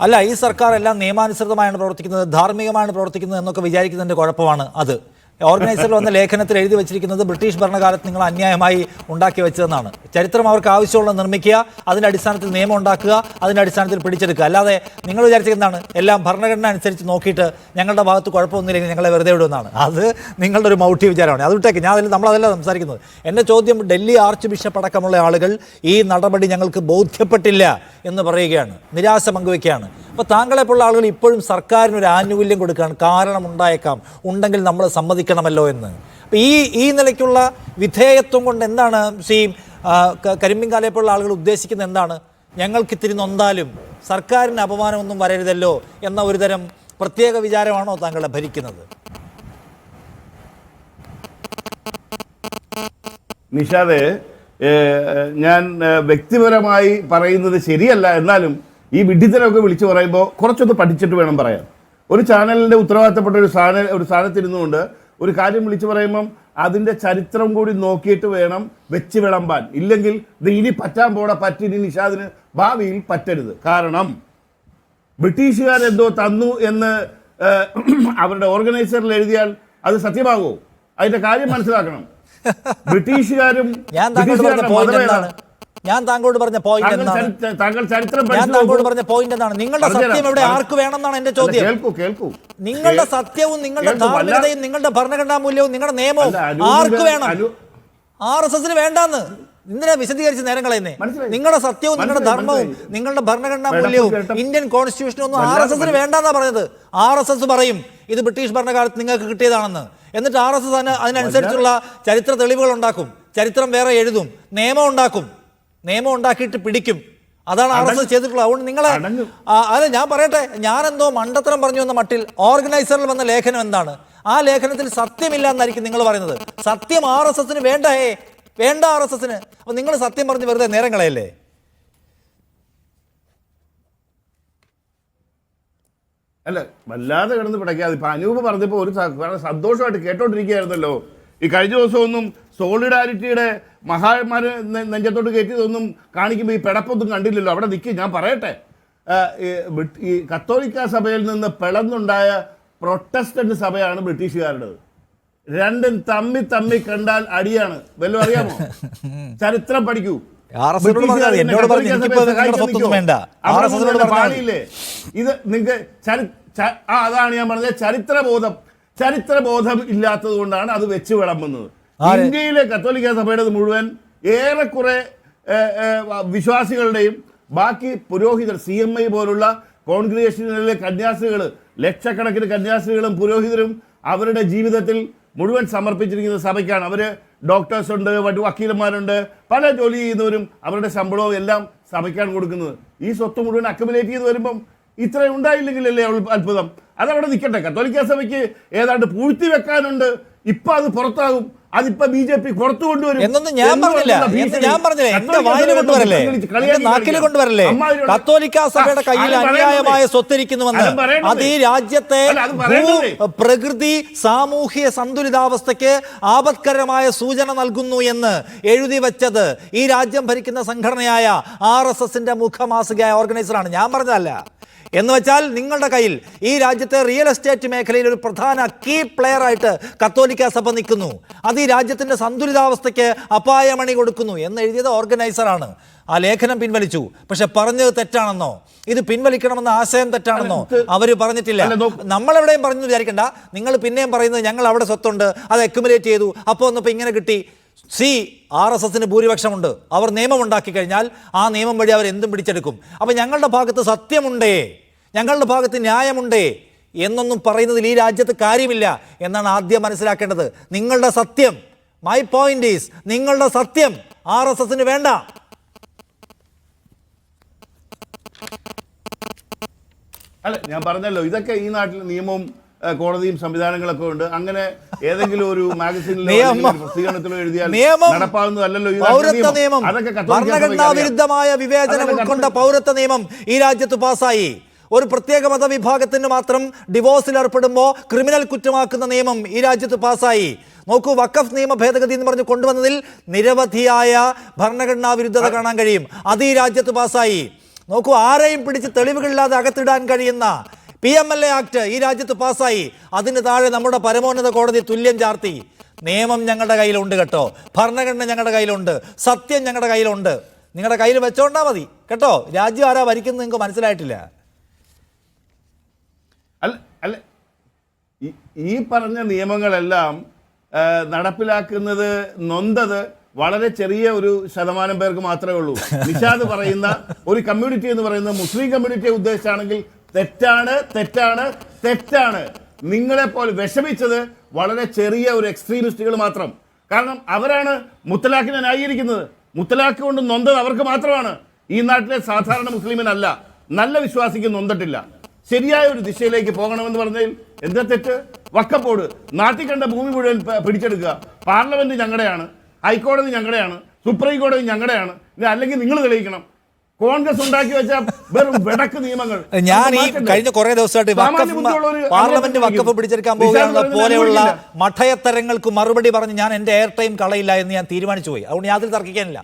അല്ല ഈ സർക്കാർ എല്ലാം നിയമാനുസൃതമായാണ് പ്രവർത്തിക്കുന്നത് ധാർമ്മികമാണ് പ്രവർത്തിക്കുന്നത് എന്നൊക്കെ വിചാരിക്കുന്നതിന്റെ കുഴപ്പമാണ് അത്. ഓർഗനൈസറിൽ വന്ന ലേഖനത്തിൽ എഴുതി വെച്ചിരിക്കുന്നത് ബ്രിട്ടീഷ് ഭരണകാലത്ത് നിങ്ങൾ അന്യായമായി ഉണ്ടാക്കി വെച്ചതെന്നാണ്. ചരിത്രം അവർക്ക് ആവശ്യമുള്ളത് നിർമ്മിക്കുക അതിന്റെ അടിസ്ഥാനത്തിൽ നിയമം ഉണ്ടാക്കുക അതിന്റെ അടിസ്ഥാനത്തിൽ പിടിച്ചെടുക്കുക. അല്ലാതെ നിങ്ങൾ വിചാരിച്ചിരുന്നതാണ് എല്ലാം ഭരണഘടന അനുസരിച്ച് നോക്കിയിട്ട് ഞങ്ങളുടെ ഭാഗത്ത് കുഴപ്പമൊന്നുമില്ലെങ്കിൽ ഞങ്ങളെ വെറുതെ വിടുമെന്നാണ്. അത് നിങ്ങളുടെ ഒരു മൗഢ്യ വിചാരമാണ്. അത് വിട്ടേക്ക്. ഞാൻ അതിൽ നമ്മളതല്ല സംസാരിക്കുന്നത്. എന്റെ ചോദ്യം ഡൽഹി ആർച്ച് ബിഷപ്പ് അടക്കമുള്ള ആളുകൾ ഈ നടപടി ഞങ്ങൾക്ക് ബോധ്യപ്പെട്ടില്ല എന്ന് പറയുകയാണ്. നിരാശ പങ്കുവെക്കുകയാണ്. അപ്പോൾ താങ്കളെപ്പോലുള്ള ആളുകൾ ഇപ്പോഴും സർക്കാരിന് ഒരു ആനുകൂല്യം കൊടുക്കുകയാണ് കാരണം ഉണ്ടായേക്കാം ഉണ്ടെങ്കിൽ നമ്മൾ സമ്മതിക്കണമല്ലോ എന്ന്. അപ്പോൾ ഈ ഈ നിലയ്ക്കുള്ള വിധേയത്വം കൊണ്ട് എന്താണ് ആ, കരിമ്പിൻകാലയെ പോലുള്ള ആളുകൾ ഉദ്ദേശിക്കുന്നത് എന്താണ്? ഞങ്ങൾക്ക് ഇത്തിരി നൊന്താലും സർക്കാരിന് അപമാനമൊന്നും വരരുതല്ലോ എന്ന ഒരു തരം പ്രത്യേക വിചാരമാണോ താങ്കളെ ഭരിക്കുന്നത്? നിഷാദ് ഞാൻ വ്യക്തിപരമായി പറയുന്നത് ശരിയല്ല. എന്നാലും ഈ വിഡ്ഢിത്തരമൊക്കെ വിളിച്ചു പറയുമ്പോൾ കുറച്ചൊന്ന് പഠിച്ചിട്ട് വേണം പറയാൻ. ഒരു ചാനലിന്റെ ഉത്തരവാദിത്തപ്പെട്ട ഒരു സ്ഥാന ഒരു സ്ഥാനത്തിരുന്നുകൊണ്ട് ഒരു കാര്യം വിളിച്ചു പറയുമ്പം അതിന്റെ ചരിത്രം കൂടി നോക്കിയിട്ട് വേണം വെച്ച് വിളമ്പാൻ. ഇല്ലെങ്കിൽ ഇത് ഇനി പറ്റാൻ പോടെ പറ്റി ഇനി നിഷാദിന് ഭാവിയിൽ പറ്റരുത്. കാരണം ബ്രിട്ടീഷുകാരെന്തോ തന്നു എന്ന് അവരുടെ ഓർഗനൈസറിൽ എഴുതിയാൽ അത് സത്യമാകുമോ? അതിന്റെ കാര്യം മനസ്സിലാക്കണം. ബ്രിട്ടീഷുകാരും ബ്രിട്ടീഷുകാരുടെ ഏതാണ്? ഞാൻ താങ്കളോട് പറഞ്ഞ പോയിന്റ് എന്താണ്? ഞാൻ താങ്കളോട് പറഞ്ഞ പോയിന്റ് എന്താണ്? നിങ്ങളുടെ സത്യം എവിടെ? ആർക്ക് വേണമെന്നാണ് എന്റെ ചോദ്യം? കേൾക്കൂ കേൾക്കൂ. നിങ്ങളുടെ സത്യവും നിങ്ങളുടെ ധാർമ്മികതയും നിങ്ങളുടെ ഭരണഘടനാ മൂല്യവും നിങ്ങളുടെ നിയമവും ആർക്ക് വേണം? ആർ എസ് എസിന് വേണ്ടാന്ന്. എന്തിനാ വിശദീകരിച്ച നേരം കളയുന്നേ? നിങ്ങളുടെ സത്യവും നിങ്ങളുടെ ധർമ്മവും നിങ്ങളുടെ ഭരണഘടനാ മൂല്യവും ഇന്ത്യൻ കോൺസ്റ്റിറ്റ്യൂഷനും ഒന്നും ആർ എസ് എസിന് വേണ്ടെന്നാ പറഞ്ഞത്. ആർ എസ് എസ് പറയും ഇത് ബ്രിട്ടീഷ് ഭരണകാലത്ത് നിങ്ങൾക്ക് കിട്ടിയതാണെന്ന്. എന്നിട്ട് ആർ എസ് എസ് അതിനനുസരിച്ചുള്ള ചരിത്ര തെളിവുകൾ ഉണ്ടാക്കും. ചരിത്രം വേറെ എഴുതും. നിയമം ഉണ്ടാക്കും. നിയമം ഉണ്ടാക്കിയിട്ട് പിടിക്കും. അതാണ് ആർ എസ് എസ് ചെയ്തിട്ടുള്ളത്. അതുകൊണ്ട് നിങ്ങളെ അല്ല ഞാൻ പറയട്ടെ. ഞാനെന്തോ മണ്ടത്തരം പറഞ്ഞു വന്ന മട്ടിൽ ഓർഗനൈസറിൽ വന്ന ലേഖനം എന്താണ്? ആ ലേഖനത്തിൽ സത്യമില്ല എന്നായിരിക്കും നിങ്ങൾ പറയുന്നത്. സത്യം ആർ എസ് എസിന് വേണ്ട വേണ്ടേ വേണ്ട ആർ എസ് എസിന് അപ്പൊ നിങ്ങൾ സത്യം പറഞ്ഞ് വെറുതെ നേരം കളയല്ലേ? അല്ല വല്ലാതെ കിടന്ന് പിടയ്ക്കാതെ. ഇപ്പൊ അനൂപ് പറഞ്ഞപ്പോ ഒരു സന്തോഷമായിട്ട് കേട്ടോണ്ടിരിക്കുകയായിരുന്നല്ലോ. ഈ കഴിഞ്ഞ ദിവസമൊന്നും സോളിഡാരിറ്റിയുടെ മഹാന്മാര് നെഞ്ചത്തോട്ട് കയറ്റിയതൊന്നും കാണിക്കുമ്പോൾ ഈ പിടപ്പൊന്നും കണ്ടില്ലല്ലോ. അവിടെ നിൽക്കും ഞാൻ പറയട്ടെ. ഈ കത്തോലിക്ക സഭയിൽ നിന്ന് പിളന്നുണ്ടായ പ്രൊട്ടസ്റ്റന്റ് സഭയാണ് ബ്രിട്ടീഷുകാരുടേത്. രണ്ടും തമ്മി തമ്മി കണ്ടാൽ അടിയാണ്. വല്ലതും അറിയാമോ? ചരിത്രം പഠിക്കൂ. ഇത് നിങ്ങൾക്ക് അതാണ് ഞാൻ പറഞ്ഞത്. ചരിത്രബോധം. ചരിത്രബോധം ഇല്ലാത്തത് കൊണ്ടാണ് അത് വെച്ച് വിളമ്പുന്നത്? ഇന്ത്യയിലെ കത്തോലിക്ക സഭയുടെ മുഴുവൻ ഏറെക്കുറെ വിശ്വാസികളുടെയും ബാക്കി പുരോഹിതർ സി എം ഐ പോലുള്ള കോൺഗ്രിഗേഷനിലെ കന്യാസികൾ ലക്ഷക്കണക്കിന് കന്യാസികളും പുരോഹിതരും അവരുടെ ജീവിതത്തിൽ മുഴുവൻ സമർപ്പിച്ചിരിക്കുന്ന സഭയ്ക്കാണ്. അവർ ഡോക്ടേഴ്സ് ഉണ്ട് വട്ട് വക്കീലന്മാരുണ്ട് പല ജോലി ചെയ്യുന്നവരും അവരുടെ ശമ്പളവും എല്ലാം സഭയ്ക്കാണ് കൊടുക്കുന്നത്. ഈ സ്വത്ത് മുഴുവൻ അക്യുമുലേറ്റ് ചെയ്ത് വരുമ്പം ഇത്ര ഉണ്ടായില്ലെങ്കിലല്ലേ അത്ഭുതം? അതവിടെ നിൽക്കട്ടെ കത്തോലിക്ക സഭയ്ക്ക് ഏതാണ്ട് പൂഴ്ത്തി വെക്കാനുണ്ട്. ഇപ്പം അത് പുറത്താകും. അതിപ്പോ ബി ജെ പി പുറത്തു കൊണ്ടുവരും. എന്നൊന്നും ഞാൻ പറഞ്ഞില്ല. ഞാൻ പറഞ്ഞില്ല. എന്റെ വായിൽ കൊണ്ടുവരല്ലേ എന്റെ നാക്കിൽ. കൊണ്ടുവരല്ലേ കത്തോലിക്ക സഭയുടെ കയ്യിൽ? അന്യായമായ സ്വത്തിരിക്കുന്നുവെന്ന് അത് ഈ രാജ്യത്തെ പ്രകൃതി സാമൂഹ്യ സന്തുലിതാവസ്ഥയ്ക്ക് ആപത്കരമായ സൂചന നൽകുന്നു എന്ന് എഴുതി വെച്ചത് ഈ രാജ്യം ഭരിക്കുന്ന സംഘടനയായ ആർ എസ് എസിന്റെ മുഖമാസികയായ ഓർഗനൈസറാണ്. ഞാൻ പറഞ്ഞതല്ല. എന്ന് വെച്ചാൽ നിങ്ങളുടെ കയ്യിൽ ഈ രാജ്യത്തെ റിയൽ എസ്റ്റേറ്റ് മേഖലയിൽ ഒരു പ്രധാന കീ പ്ലെയർ ആയിട്ട് കത്തോലിക്ക സഭ നിൽക്കുന്നു. അത് ഈ രാജ്യത്തിന്റെ സന്തുലിതാവസ്ഥയ്ക്ക് അപായമണി കൊടുക്കുന്നു എന്ന് എഴുതിയത് ഓർഗനൈസറാണ് ആ ലേഖനം പിൻവലിച്ചു. പക്ഷെ പറഞ്ഞത് തെറ്റാണെന്നോ? ഇത് പിൻവലിക്കണമെന്ന ആശയം തെറ്റാണെന്നോ? അവർ പറഞ്ഞിട്ടില്ല. നമ്മളെവിടെയും പറഞ്ഞു വിചാരിക്കണ്ട. നിങ്ങൾ പിന്നെയും പറയുന്നത് ഞങ്ങൾ അവിടെ സ്വത്തുണ്ട് അത് അക്യുമുലേറ്റ് ചെയ്തു അപ്പോൾ ഒന്നിപ്പോൾ ഇങ്ങനെ കിട്ടി. സി ആർ എസ് എസിന് ഭൂരിപക്ഷമുണ്ട്. അവർ നിയമം ഉണ്ടാക്കി കഴിഞ്ഞാൽ ആ നിയമം വഴി അവർ എന്തും പിടിച്ചെടുക്കും. അപ്പം ഞങ്ങളുടെ ഭാഗത്ത് സത്യമുണ്ടേ? ഞങ്ങളുടെ ഭാഗത്ത് ന്യായമുണ്ടേ എന്നൊന്നും പറയുന്നതിൽ ഈ രാജ്യത്ത് കാര്യമില്ല എന്നാണ് ആദ്യം മനസ്സിലാക്കേണ്ടത്. നിങ്ങളുടെ സത്യം മൈ പോയിന്റ് ഈസ് നിങ്ങളുടെ സത്യം ആർ എസ് എസിന് വേണ്ട. അല്ല ഞാൻ പറഞ്ഞല്ലോ ഇതൊക്കെ ഈ നാട്ടിൽ നിയമവും കോടതിയും സംവിധാനങ്ങളൊക്കെ ഉണ്ട്. അങ്ങനെ ഏതെങ്കിലും ഒരു മാഗസീനിലോ. പ്രസിദ്ധീകരണത്തിലോ എഴുതിയാൽ പൗരത്വ നിയമം. ഭരണഘടനാ വിരുദ്ധമായ വിവേചനം ഉൾക്കൊണ്ട പൗരത്വ നിയമം ഈ രാജ്യത്ത് പാസ്സായി. ഒരു പ്രത്യേക മതവിഭാഗത്തിന് മാത്രം ഡിവോഴ്സിൽ ഏർപ്പെടുമ്പോൾ ക്രിമിനൽ കുറ്റമാക്കുന്ന നിയമം ഈ രാജ്യത്ത് പാസ്സായി. നോക്കൂ വക്കഫ് നിയമ ഭേദഗതി എന്ന് പറഞ്ഞ് കൊണ്ടുവന്നതിൽ നിരവധിയായ ഭരണഘടനാ വിരുദ്ധത കാണാൻ കഴിയും. അത് ഈ രാജ്യത്ത് പാസ്സായി. നോക്കൂ ആരെയും പിടിച്ച് തെളിവുകളില്ലാതെ അകത്തിടാൻ കഴിയുന്ന P M L A act ഈ രാജ്യത്ത് പാസ്സായി. അതിന് താഴെ നമ്മുടെ പരമോന്നത കോടതി തുല്യം ചാർത്തി. നിയമം ഞങ്ങളുടെ കയ്യിലുണ്ട് കേട്ടോ. ഭരണഘടന ഞങ്ങളുടെ കയ്യിലുണ്ട്. സത്യം ഞങ്ങളുടെ കയ്യിലുണ്ട്. നിങ്ങളുടെ കയ്യിൽ വെച്ചോണ്ടാ മതി. കേട്ടോ രാജ്യം ആരാ ഭരിക്കുന്നത് നിങ്ങൾക്ക് മനസ്സിലായിട്ടില്ല. അല്ല അല്ല. ഈ- പറഞ്ഞ നിയമങ്ങളെല്ലാം നടപ്പിലാക്കുന്നത് നൊന്തത് വളരെ ചെറിയ ഒരു ശതമാനം പേർക്ക് മാത്രമേ ഉള്ളൂ. നിഷാദ് പറയുന്ന ഒരു കമ്മ്യൂണിറ്റി എന്ന് പറയുന്ന മുസ്ലിം കമ്മ്യൂണിറ്റിയെ ഉദ്ദേശിച്ചാണെങ്കിൽ തെറ്റാണ് തെറ്റാണ് തെറ്റാണ്. നിങ്ങളെ പോലെ വിഷമിച്ചത് വളരെ ചെറിയ ഒരു എക്സ്ട്രീമിസ്റ്റുകൾ മാത്രം. കാരണം അവരാണ് മുത്തലാഖിനെ ന്യായീകരിക്കുന്നത് മുത്തലാഖ് കൊണ്ട് നൊന്തത് അവർക്ക് മാത്രമാണ്. ഈ നാട്ടിലെ സാധാരണ മുസ്ലിമിനല്ല. നല്ല വിശ്വാസിക്ക് നൊന്തട്ടില്ല. ശരിയായ ഒരു ദിശയിലേക്ക് പോകണമെന്ന് പറഞ്ഞതിൽ എന്താ തെറ്റ്? വക്കപ്പോട് നാട്ടിൽ കണ്ട ഭൂമി മുഴുവൻ പിടിച്ചെടുക്കുക. പാർലമെന്റ് ഞങ്ങളുടെയാണ് ഹൈക്കോടതി ഞങ്ങളുടെയാണ് സുപ്രീം കോടതി ഞങ്ങളുടെയാണ്. അല്ലെങ്കിൽ നിങ്ങൾ തെളിയിക്കണം. കോൺഗ്രസ് ഉണ്ടാക്കി വെച്ച വെറും വെടക്ക് നിയമങ്ങൾ. ഞാൻ ഈ കഴിഞ്ഞ കുറെ ദിവസമായിട്ട് പാർലമെന്റ് വക്കപ്പ് പിടിച്ചെടുക്കാൻ നിഷാദ് പോവുകയാണെന്ന പോലെയുള്ള. മഠയത്തരങ്ങൾക്ക് മറുപടി പറഞ്ഞ് ഞാൻ എന്റെ എയർ ടൈം കളയില്ല എന്ന് ഞാൻ തീരുമാനിച്ചു പോയി. അതുകൊണ്ട് യാതൊരു തർക്കിക്കാനില്ല.